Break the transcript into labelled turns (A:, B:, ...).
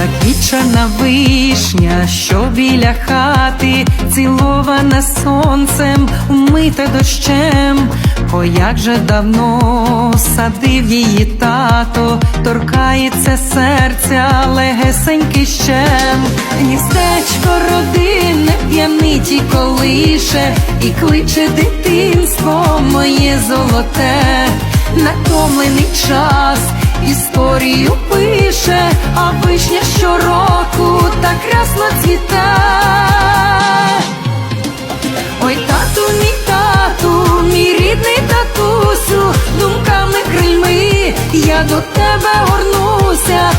A: Заквічена вишня, що біля хати, цілована сонцем, умита дощем. О, як же давно садив її тато, торкається серця легесенький щем. Гніздечко родинне п'янить і колише, і кличе дитинство моє золоте, натомлений час історію а вишня щороку так красно цвіте. Ой, тату, мій тату, мій рідний татусю, думками крильми, я до тебе горнуся,